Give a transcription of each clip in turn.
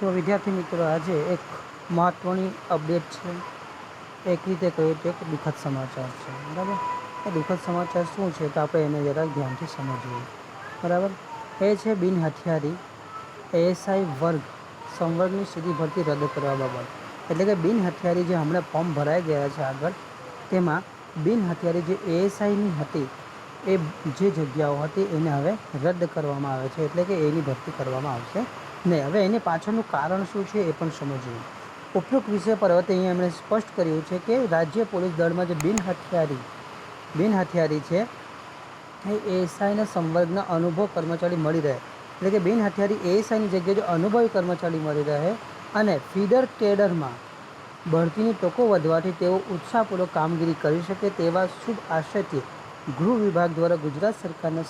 તો વિદ્યાર્થી મિત્રો, આજે એક મહત્ત્વની અપડેટ છે. એક રીતે કહીએ તો એક દુઃખદ સમાચાર છે. બરાબર? એ દુઃખદ સમાચાર શું છે તો આપણે એને જરાક ધ્યાનથી સમજીએ. બરાબર? એ છે બિન હથિયારી એએસઆઈ વર્ગ, સંવર્ગની સીધી ભરતી રદ કરવા બાબત. એટલે કે બિન હથિયારી જે હમણાં ફોર્મ ભરાઈ ગયા છે આગળ, તેમાં બિન હથિયારી જે એએસઆઈની હતી, એ જે જગ્યાઓ હતી એને હવે રદ કરવામાં આવે છે. એટલે કે એની ભરતી કરવામાં આવશે. નહીં હવે એની પાછળનું કારણ શું છે એ પણ સમજીએ. ઉપરોક્ત વિષય પર હવે અહીંયા એમણે સ્પષ્ટ કર્યું છે કે રાજ્ય પોલીસ દળમાં જે બિન હથિયારી બિન હથિયારી છે, એ એએસઆઈને સંવર્ગના અનુભવ કર્મચારી મળી રહે. એટલે કે બિન હથિયારી એએસઆઈની જગ્યાએ જો અનુભવી કર્મચારી મળી રહે અને ફીડર કેડરમાં ભરતીની તકો વધવાથી તેઓ ઉત્સાહપૂર્વક કામગીરી કરી શકે તેવા શુભ આશયથી ગૃહ વિભાગ દ્વારા ગુજરાત સરકારના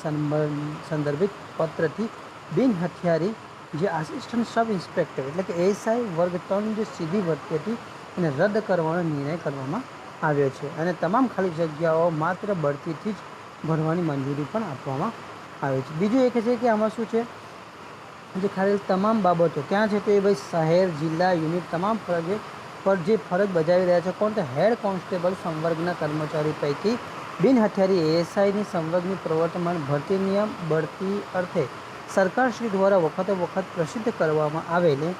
સંદર્ભિત પત્રથી બિન હથિયારી જે આસિસ્ટન્ટ સબ ઇન્સ્પેક્ટર એટલે કે એસઆઈ વર્ગ ત્રણ જે સીધી ભરતી હતી, એને રદ કરવાનો નિર્ણય કરવામાં આવ્યો છે. અને તમામ ખાલી જગ્યાઓ માત્ર બઢતીથી જ ભરવાની મંજૂરી પણ આપવામાં આવે છે. બીજું એક છે કે આમાં શું છે? જે ખાલી તમામ બાબતો ત્યાં છે તો એ ભાઈ? શહેર, જિલ્લા, યુનિટ, તમામ ફરજે પર જે ફરજ બજાવી રહ્યા છે, કોણ તો? હેડ કોન્સ્ટેબલ સંવર્ગના કર્મચારી પૈકી બિન હથિયારી એએસઆઈની સંવર્ગની પ્રવર્તમાન ભરતી નિયમ બઢતી અર્થે સરકારશ્રી દ્વારા વખતો વખત પ્રસિદ્ધ કરવામાં આવેલી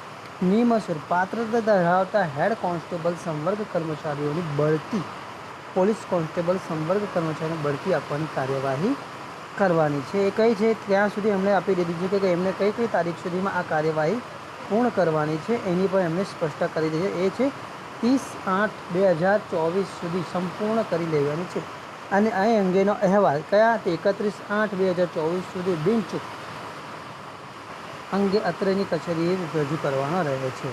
નિયમસર પાત્રતા ધરાવતા હેડ કોન્સ્ટેબલ સંવર્ગ કર્મચારીઓની બઢતી, પોલીસ કોન્સ્ટેબલ સંવર્ગ કર્મચારીઓને બઢતી આપવાની કાર્યવાહી કરવાની છે. એ કઈ છે? ત્યાં સુધી એમણે આપી દીધી છે કે એમને કઈ કઈ તારીખ સુધીમાં આ કાર્યવાહી પૂર્ણ કરવાની છે, એની પણ એમણે સ્પષ્ટતા કરી દીધી છે. એ છે, ત્રીસ આઠ બે હજાર ચોવીસ સુધી સંપૂર્ણ કરી લેવાની છે. અને આ અંગેનો અહેવાલ કયા? તે એકત્રીસ આઠ બે હજાર ચોવીસ સુધી બિનચૂક અંગે અત્રેની કચેરીએ રજૂ કરવાનો રહે છે.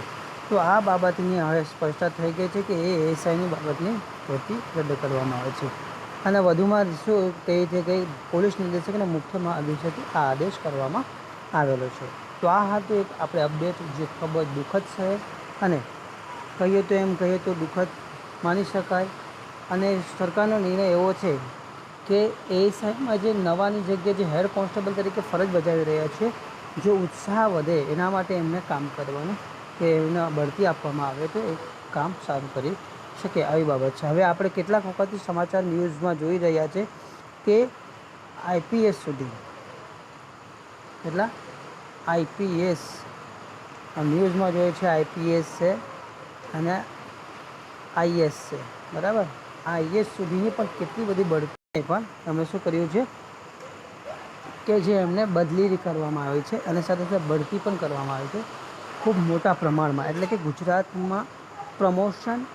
તો આ બાબતની હવે સ્પષ્ટતા થઈ ગઈ છે કે એ એએસઆઈની બાબતની ભરતી રદ કરવામાં આવે છે. અને વધુમાં શું તે છે કે પોલીસ નિર્દેશક અને મુખ્ય મહાનિદેશકથી આ આદેશ કરવામાં આવેલો છે. તો આ હતું એક આપણે અપડેટ જે ખૂબ જ દુઃખદ છે અને કહીએ તો એમ કહીએ તો દુઃખદ માની શકાય. અને સરકારનો નિર્ણય એવો છે કે એએસઆઈમાં જે નવાની જગ્યાએ જે હેડ કોન્સ્ટેબલ તરીકે ફરજ બજાવી રહ્યા છે જો ઉત્સાહ વધે એના માટે એમને કામ કરવાનું કે એમને બઢતી આપવામાં આવે તો એ કામ સારું કરી શકે આવી બાબત છે. હવે આપણે કેટલાક વખતથી સમાચાર ન્યૂઝમાં જોઈ રહ્યા છે કે આઈપીએસ સુધી એટલા આઈપીએસ ન્યૂઝમાં જોઈએ છે આઈપીએસ છે અને આઈએસ છે. બરાબર? આઈએસ સુધીની પણ કેટલી બધી બઢતી પણ તમે શું કર્યું છે? કે જે એમને બદલી કરવામાં આવી છે અને સાથે સાથે બઢતી પણ કરવામાં આવી છે ખૂબ મોટા પ્રમાણમાં. એટલે કે ગુજરાતમાં પ્રમોશન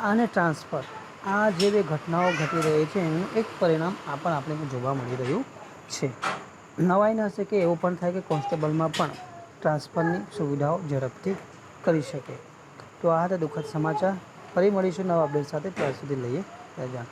અને ટ્રાન્સફર, આ જે બે ઘટનાઓ ઘટી રહી છે, એનું એક પરિણામ આ પણ આપણે જોવા મળી રહ્યું છે. નવાઈ ન હશે કે એવું પણ થાય કે કોન્સ્ટેબલમાં પણ ટ્રાન્સફરની સુવિધાઓ ઝડપથી કરી શકે. તો આ હતા દુઃખદ સમાચાર. ફરી મળીશું નવા અપડેટ સાથે. ત્યાર સુધી લઈએ. રજા